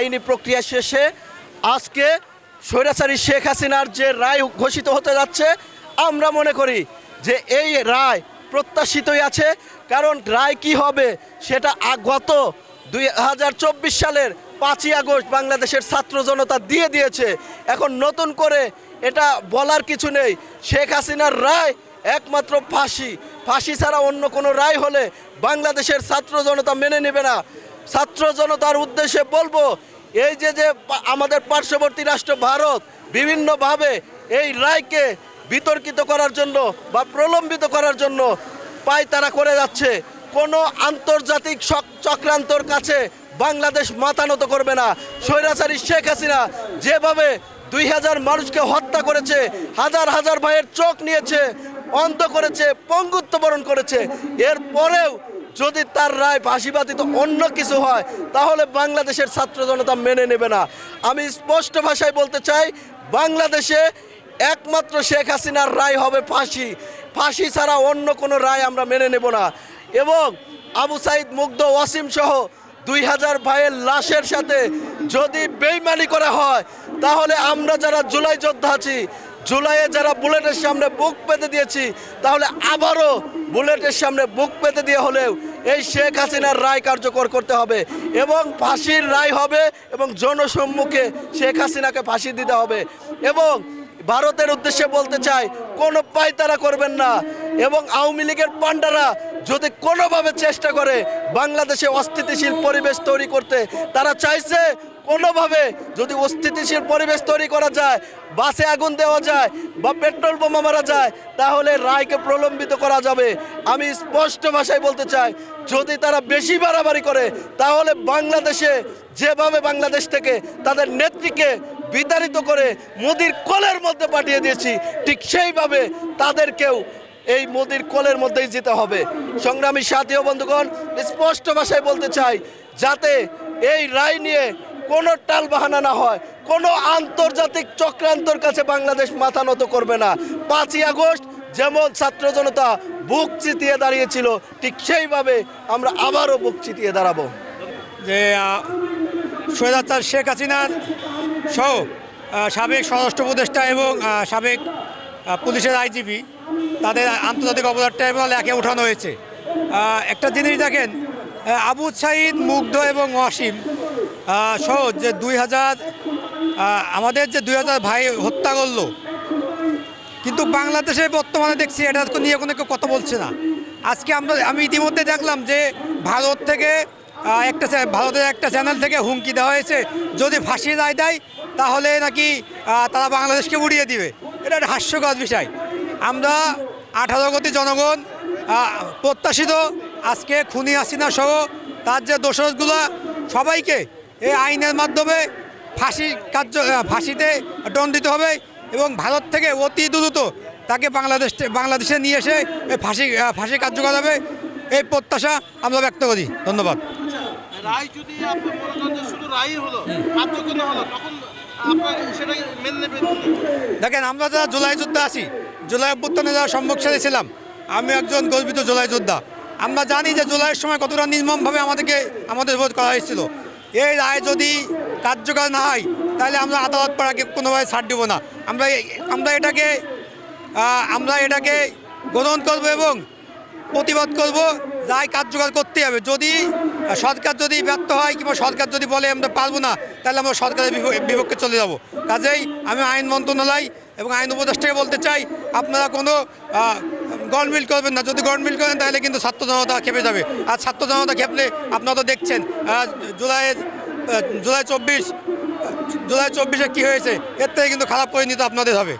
আইনি প্রক্রিয়া শেষে আজকে স্বৈরাচারী শেখ হাসিনার যে রায় ঘোষিত হতে যাচ্ছে, আমরা মনে করি যে এই রায় প্রত্যাশিতই আছে, কারণ রায় কি হবে সেটা আগত দুই হাজার চব্বিশ সালের পাঁচই আগস্ট বাংলাদেশের ছাত্র জনতা দিয়ে দিয়েছে। এখন নতুন করে এটা বলার কিছু নেই। শেখ হাসিনার রায় একমাত্র ফাঁসি। ফাঁসি ছাড়া অন্য কোনো রায় হলে বাংলাদেশের ছাত্র জনতা মেনে নেবে না। ছাত্র জনতার উদ্দেশ্যে বলব, এই যে যে আমাদের পার্শ্ববর্তী রাষ্ট্র ভারত বিভিন্নভাবে এই রায়কে বিতর্কিত করার জন্য বা প্রলম্বিত করার জন্য পায় তারা করে যাচ্ছে। কোনো আন্তর্জাতিক চক্রান্তর কাছে বাংলাদেশ মাথা নত করবে না। স্বৈরাচারী শেখ হাসিনা যেভাবে দুই হাজার মানুষকে হত্যা করেছে, হাজার হাজার ভাইয়ের চোখ নিয়েছে, অন্ধ করেছে, পঙ্গুত্ব বরণ করেছে এরপরেও যদি তার রায় ফাঁসিবাদিত অন্য কিছু হয়, তাহলে বাংলাদেশের ছাত্র জনতা মেনে নেবে না। আমি স্পষ্ট ভাষায় বলতে চাই, বাংলাদেশে একমাত্র শেখ হাসিনার রায় হবে ফাঁসি। ফাঁসি ছাড়া অন্য কোনো রায় আমরা মেনে নেব না। এবং আবু সাইদ, মুগ্ধ, ওয়াসিম সহ দুই হাজার ভাইয়ের লাশের সাথে যদি বেইমানি করা হয়, তাহলে আমরা যারা জুলাই যোদ্ধা আছি, জুলাইয়ে যারা বুলেটের সামনে বুক পেতে দিয়েছি, তাহলে আবারও বুলেটের সামনে বুক পেতে দিয়ে হলেও এই শেখ হাসিনার রায় কার্যকর করতে হবে এবং ফাঁসির রায় হবে এবং জনসম্মুখে শেখ হাসিনাকে ফাঁসি দিতে হবে এবং ভারতের উদ্দেশ্যে বলতে চাই, কোনো পায়তারা করবেন না এবং আওয়ামী লীগের পান্ডারা যদি কোনোভাবে চেষ্টা করে বাংলাদেশে অস্থিতিশীল পরিবেশ তৈরি করতে, তারা চাইছে কোনোভাবে যদি অস্থিতিশীল পরিবেশ তৈরি করা যায়, বাসে আগুন দেওয়া যায় বা পেট্রোল বোমা মারা যায়, তাহলে রায়কে প্রলম্বিত করা যাবে। আমি স্পষ্ট ভাষায় বলতে চাই, যদি তারা বেশি বাড়াবাড়ি করে, তাহলে বাংলাদেশে যেভাবে বাংলাদেশ থেকে তাদের নেত্রীকে বিতাড়িত করে মোদির কলের মধ্যে পাঠিয়ে দিয়েছি, ঠিক সেইভাবে তাদেরকেও এই মোদির কলের মধ্যেই যেতে হবে। সংগ্রামী সাথী বন্ধুগণ, স্পষ্ট ভাষায় বলতে চাই, যাতে এই রায় নিয়ে কোনো টাল বাহানা না হয়, কোনো আন্তর্জাতিক চক্রান্তর কাছে বাংলাদেশ মাথা নত করবে না। পাঁচই আগস্ট যেমন ছাত্র জনতা বুক চিতিয়ে দাঁড়িয়েছিল, ঠিক সেইভাবে আমরা আবারও বুক চিতিয়ে দাঁড়াবো। যে স্বৈরাচার শেখ হাসিনার সহ সাবেক স্বরাষ্ট্র উপদেষ্টা এবং সাবেক পুলিশের আইজিপি তাদের আন্তর্জাতিক অপরাধ ট্রাইব্যুনাল একে উঠানো হয়েছে। একটা জিনিস দেখেন আবু সাইদ, মুগ্ধ এবং ওয়াসিম সহ যে দুই হাজার আমাদের যে দুই হাজার ভাই হত্যা করল। কিন্তু বাংলাদেশে বর্তমানে দেখছি এটা নিয়ে কোনো কেউ কথা বলছে না। আজকে আমরা, আমি ইতিমধ্যে দেখলাম যে ভারত থেকে একটা ভারতের একটা চ্যানেল থেকে হুমকি দেওয়া হয়েছে। যদি ফাঁসি রায় দেয়, তাহলে নাকি তারা বাংলাদেশকে উড়িয়ে দিবে। এটা একটা হাস্যকর বিষয়। আমরা আঠারো কোটি জনগণ প্রত্যাশিত আজকে খুনি হাসিনা সহ তার যে দোষরগুলো, সবাইকে এই আইনের মাধ্যমে ফাঁসি কার্য ফাঁসিতে দণ্ডিত হবে এবং ভারত থেকে অতি দ্রুত তাকে বাংলাদেশ বাংলাদেশে নিয়ে এসে এই ফাঁসি ফাঁসি কার্যকর হবে এই প্রত্যাশা আমরা ব্যক্ত করি। ধন্যবাদ। রায় যদি আপনি করেন যে শুধু রায় হলো কার্যকর হলো তখন আপনার সেটাই নেবেন দেখেন আমরা যারা জুলাই যোদ্ধা আছি জুলাই অভ্যুত্থানে যারা সম্মুখসারী ছিলাম আমি একজন গর্বিত জুলাই যোদ্ধা। আমরা জানি যে জুলাইয়ের সময় কতটা নির্মমভাবে আমাদেরকে আমাদের বোধ করা হয়েছিল। এই রায় যদি কার্যকর না হয়, তাহলে আমরা আদালত পাড়াকে কোনোভাবে ছাড় দেবো না। আমরা আমরা এটাকে আমরা এটাকে গ্রহণ করব এবং প্রতিবাদ করব, রায় কার্যকর করতে হবে। যদি সরকার যদি ব্যর্থ হয় কিংবা সরকার যদি বলে আমরা পারব না, তাহলে আমরা সরকারের বিপ- বিপক্ষে চলে যাব। কাজেই আমি আইন মন্ত্রণালয় এবং আইন উপদেষ্টাকে বলতে চাই, আপনারা কোনো গড়মিল করবেন না। যদি গড়মিল করেন, তাহলে কিন্তু ছাত্র জনতা খেপে যাবে। আর ছাত্র জনতা খেপলে আপনারা তো দেখছেন জুলাই জুলাই চব্বিশ, জুলাই চব্বিশে কী হয়েছে, এর থেকে কিন্তু খারাপ পরিণতি আপনাদের হবে।